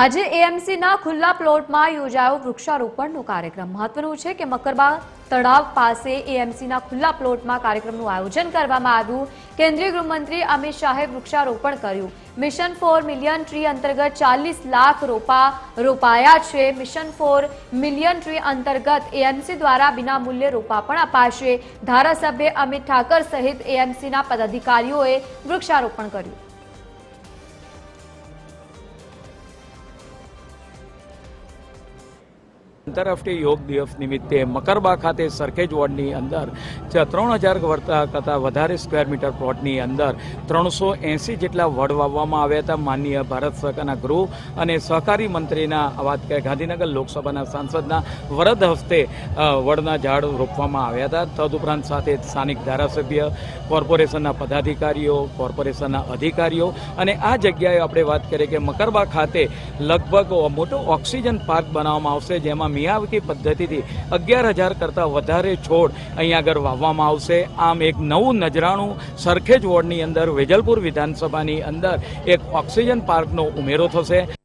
આજે એએમસીના ખુલ્લા પ્લોટમાં યોજાયો વૃક્ષારોપણનો કાર્યક્રમ. મહત્વનું છે કે મકરબા તળાવ પાસે એએમસીના ખુલ્લા પ્લોટમાં કાર્યક્રમનું આયોજન કરવામાં આવ્યું. કેન્દ્રીય ગૃહમંત્રી અમિત શાહે વૃક્ષારોપણ કર્યું. મિશન ફોર મિલિયન ટ્રી અંતર્ગત ચાલીસ લાખ રોપા રોપાયા છે. મિશન ફોર મિલિયન ટ્રી અંતર્ગત એએમસી દ્વારા વિના મૂલ્યે રોપા પણ અપાશે. ધારાસભ્ય અમિત ઠાકર સહિત એએમસીના પદાધિકારીઓએ વૃક્ષારોપણ કર્યું. આંતરરાષ્ટ્રીય યોગ દિવસ નિમિત્તે મકરબા ખાતે સરખેજ વોર્ડની અંદર ત્રણ હજાર કરતાં વધારે સ્ક્વેર મીટર પ્લોટની અંદર ત્રણસો એંસી જેટલા વડ વાવવામાં આવ્યા હતા. માનનીય ભારત સરકારના ગૃહ અને સહકારી મંત્રીના વાત કે ગાંધીનગર લોકસભાના સાંસદના, વરદ હસ્તે વડના ઝાડ રોપવામાં આવ્યા હતા. તદુપરાંત સાથે સ્થાનિક ધારાસભ્ય, કોર્પોરેશનના પદાધિકારીઓ, કોર્પોરેશનના અધિકારીઓ અને આ જગ્યાએ આપણે વાત કરીએ કે મકરબા ખાતે લગભગ મોટો ઓક્સિજન પાર્ક બનાવવામાં આવશે, જેમાં મિયાવકી પદ્ધતિથી અગિયાર હજાર કરતાં વધારે છોડ અહીંયા આગળ વાવવામાં આવશે. આમ એક નવું નજરાણું સરખેજ વોર્ડની અંદર વેજલપુર વિધાનસભાની અંદર એક ઓક્સિજન પાર્કનો ઉમેરો થશે.